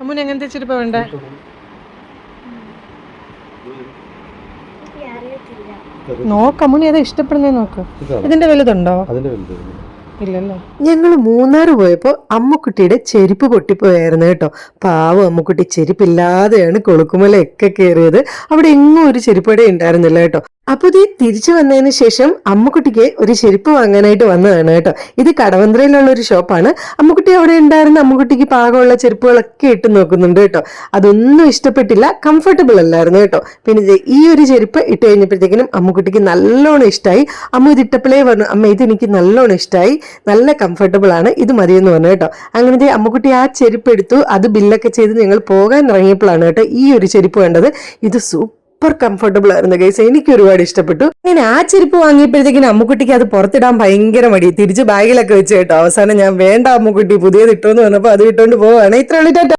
അമ്മുന് എങ്ങനത്തെ ചെരുപ്പാ വേണ്ടേ നോക്ക് അമ്മുന് ഏതാ ഇഷ്ടപ്പെടുന്നേ നോക്ക്. ഇതിന്റെ വലുതുണ്ടോ? ഇല്ലല്ലോ വലുത് ഇല്ലല്ലേ. ഞങ്ങൾ മൂന്നാർ പോയപ്പോൾ അമ്മുക്കുട്ടിയുടെ ചെരുപ്പ് പൊട്ടിപ്പോയായിരുന്നു കേട്ടോ. പാവം അമ്മുക്കുട്ടി ചെരുപ്പില്ലാതെയാണ് കൊളുക്കുമലയൊക്കെ കയറിയത് അവിടെ എങ്ങും ഒരു ചെരുപ്പടെ ഉണ്ടായിരുന്നില്ല കേട്ടോ. അപ്പൊ ഇത് തിരിച്ചു വന്നതിന് ശേഷം അമ്മുക്കുട്ടിക്ക് ഒരു ചെരുപ്പ് വാങ്ങാനായിട്ട് വന്നതാണ് കേട്ടോ. ഇത് കടവന്ത്രയിലുള്ള ഒരു ഷോപ്പാണ്. അമ്മുക്കുട്ടി അവിടെ ഉണ്ടായിരുന്ന അമ്മുക്കുട്ടിക്ക് പാകമുള്ള ചെരുപ്പുകളൊക്കെ ഇട്ട് നോക്കുന്നുണ്ട് കേട്ടോ. അതൊന്നും ഇഷ്ടപ്പെട്ടില്ല കംഫർട്ടബിൾ അല്ലായിരുന്നു കേട്ടോ. പിന്നെ ഈ ഒരു ചെരുപ്പ് ഇട്ട് കഴിഞ്ഞപ്പോഴത്തേക്കിനും അമ്മുക്കുട്ടിക്ക് നല്ലോണം ഇഷ്ടമായി അമ്മ ഇത് പറഞ്ഞു അമ്മ ഇത് എനിക്ക് നല്ലോണം ഇഷ്ടമായി നല്ല കംഫർട്ടബിൾ ആണ്. ഇത് മതിയെന്ന് പറഞ്ഞു കേട്ടോ. അങ്ങനെ ദേ അമ്മുക്കുട്ടി ആ ചെരുപ്പ് എടുത്തു. അത് ബില്ലൊക്കെ ചെയ്ത് ഞങ്ങൾ പോകാൻ ഇറങ്ങിയപ്പോഴാണ് കേട്ടോ ഈ ഒരു ചെരുപ്പ് വേണ്ടത്. ഇത് സൂപ്പർ കംഫർട്ടബിൾ ആയിരുന്നു ഗൈസ് എനിക്ക് ഒരുപാട് ഇഷ്ടപ്പെട്ടു. ഇങ്ങനെ ആ ചെരുപ്പ് വാങ്ങിയപ്പോഴത്തേക്കിനും അമ്മുക്കുട്ടിക്ക് അത് പുറത്തിടാൻ ഭയങ്കര മടി. തിരിച്ച് ബാഗിലൊക്കെ വെച്ച് കേട്ടോ. അവസാനം ഞാൻ വേണ്ട അമ്മുക്കുട്ടി പുതിയത് ഇട്ടോന്ന് പറഞ്ഞപ്പോൾ അത് ഇട്ടോണ്ട് പോവാണ്. ഇത്ര ടാറ്റ.